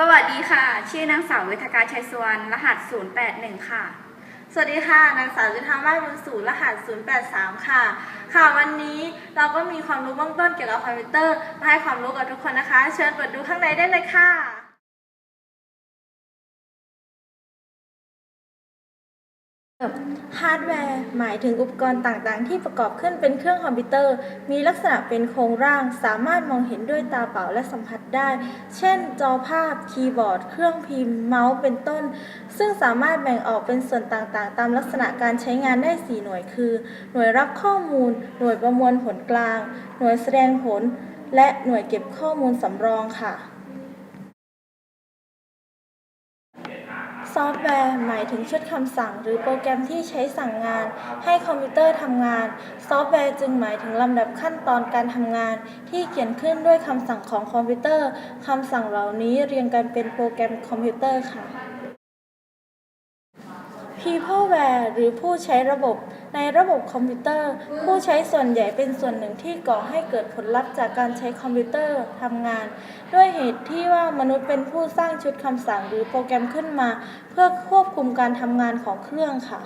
สวัสดีค่ะ ชื่อนางสาววิทกาชัยสวรรณ รหัส 081 ค่ะ สวัสดีค่ะ นางสาวจุธามาศบุญสูรหัส 083 ค่ะ ค่ะ วันนี้เราก็มีความรู้เบื้องต้นเกี่ยวกับคอมพิวเตอร์ มาให้ความรู้กับทุกคนนะคะ เชิญเปิดดูข้างในได้เลยค่ะ ฮาร์ดแวร์หมายถึงอุปกรณ์ต่างๆ ที่ประกอบขึ้นเป็นเครื่องคอมพิวเตอร์ มีลักษณะเป็นโครงร่าง สามารถมองเห็นด้วยตาเปล่าและสัมผัสได้ เช่น จอภาพ คีย์บอร์ด เครื่องพิมพ์ เมาส์ เป็นต้น ซึ่งสามารถแบ่งออกเป็นส่วนต่างๆ ตามลักษณะการใช้งานได้ 4 หน่วยคือ หน่วยรับข้อมูล หน่วยประมวลผลกลาง หน่วยแสดงผล และหน่วยเก็บข้อมูลสำรองค่ะ ซอฟต์แวร์หมายถึงชุดคำสั่ง หรือโปรแกรมที่ใช้สั่งงาน ให้คอมพิวเตอร์ทำงาน ซอฟต์แวร์จึงหมายถึงลำดับขั้นตอนการทำงาน ที่เขียนขึ้นด้วยคำสั่งของคอมพิวเตอร์คำสั่งเหล่านี้เรียงกันเป็นโปรแกรมคอมพิวเตอร์ค่ะ Peopleware หรือผู้ใช้ระบบ ในระบบคอมพิวเตอร์ ผู้ใช้ส่วนใหญ่เป็นส่วนหนึ่งที่ก่อให้เกิดผลลัพธ์จากการใช้คอมพิวเตอร์ทำงาน ด้วยเหตุที่ว่ามนุษย์เป็นผู้สร้างชุดคำสั่งหรือโปรแกรมขึ้นมา เพื่อควบคุมการทำงานของเครื่องค่ะ